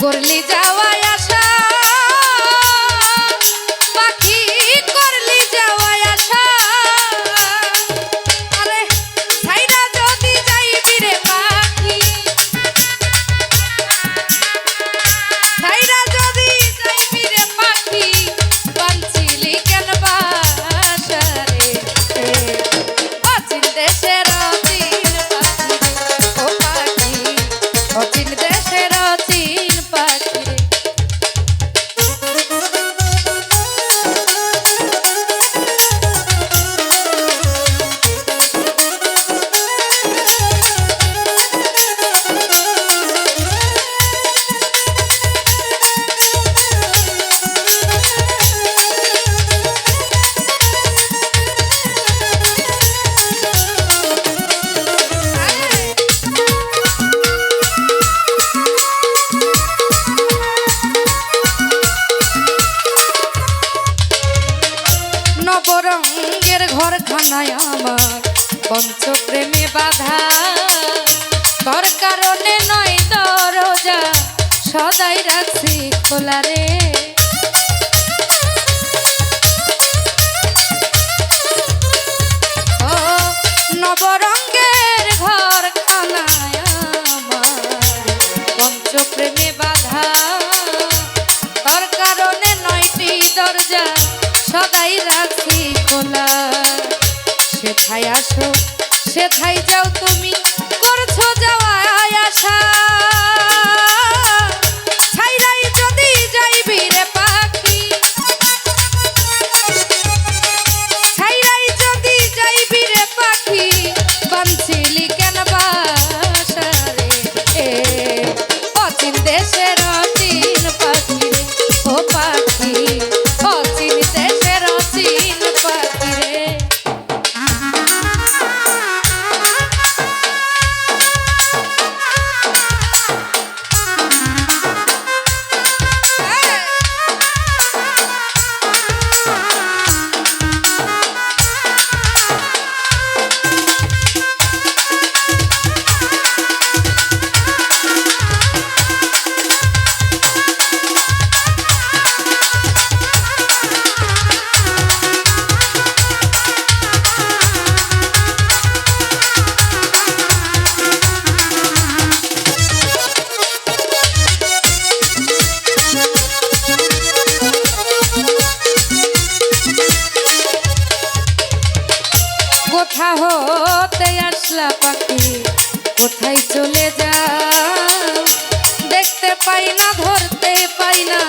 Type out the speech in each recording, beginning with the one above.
করলি যাওয়ায় আশা। পাখি করলি যাওয়ায় আশা। আরে ছাইরা যদি যাইবি রে পাখি। ছাইরা যদি যাইবি রে পাখি বাঞ্ছিলি কেন অচিন ঘর খানায় আমার পঞ্চপ্রেমে বাধা। তোর কারণে নয় দরজা সদাই রাখছি খোলা রে। নবরঙ্গের ঘর খানায় আমার পঞ্চপ্রেমে বাধা। তোর কারণে নয়টি দরজা, সদাই রাখি খোলা। সেথায় আসো সেথায় যাও তুমি। কোথা হতে আসলা পাখি, কোথায় চলে যা দেখতে পাই না, ধরতে পাই না,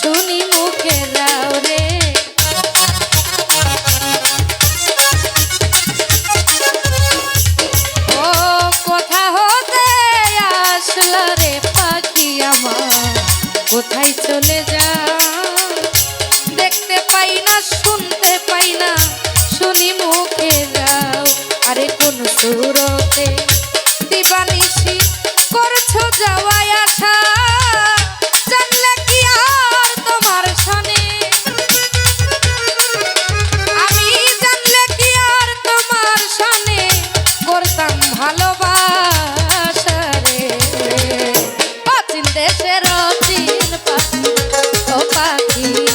শুনি মুখে যাও রে। ও, কোথা হতে আসলা রে পাখি আমার? কোথায় চলে যা পাখি।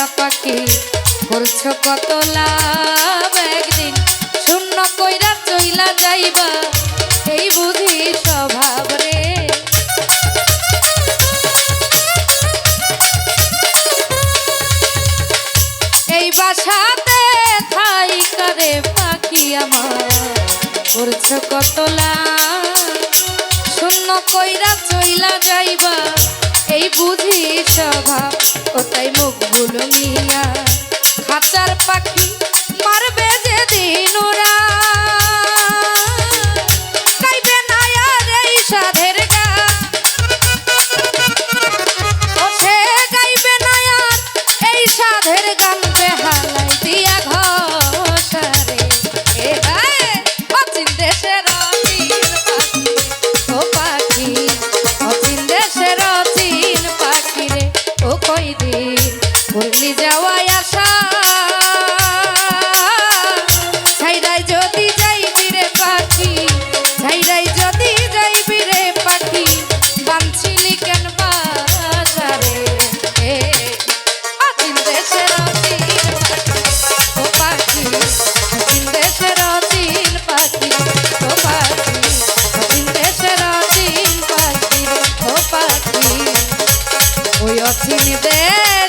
সোনা পাখি করছ কত লাভ একদিন? শূন্য কইরা চইলা যাইবা, এই বুঝি স্বভাব রে। এই বাসাতে থাই করে পাখি আমার করছ কত লাভ? শূন্য কইরা চইলা যাইবা এই বুঝি স্বভাব ওটাই মুখ ভুলো মিয়া খাঁচার পাখি মারবে যে দিন ও সাধের গান দিন অচিন পাখি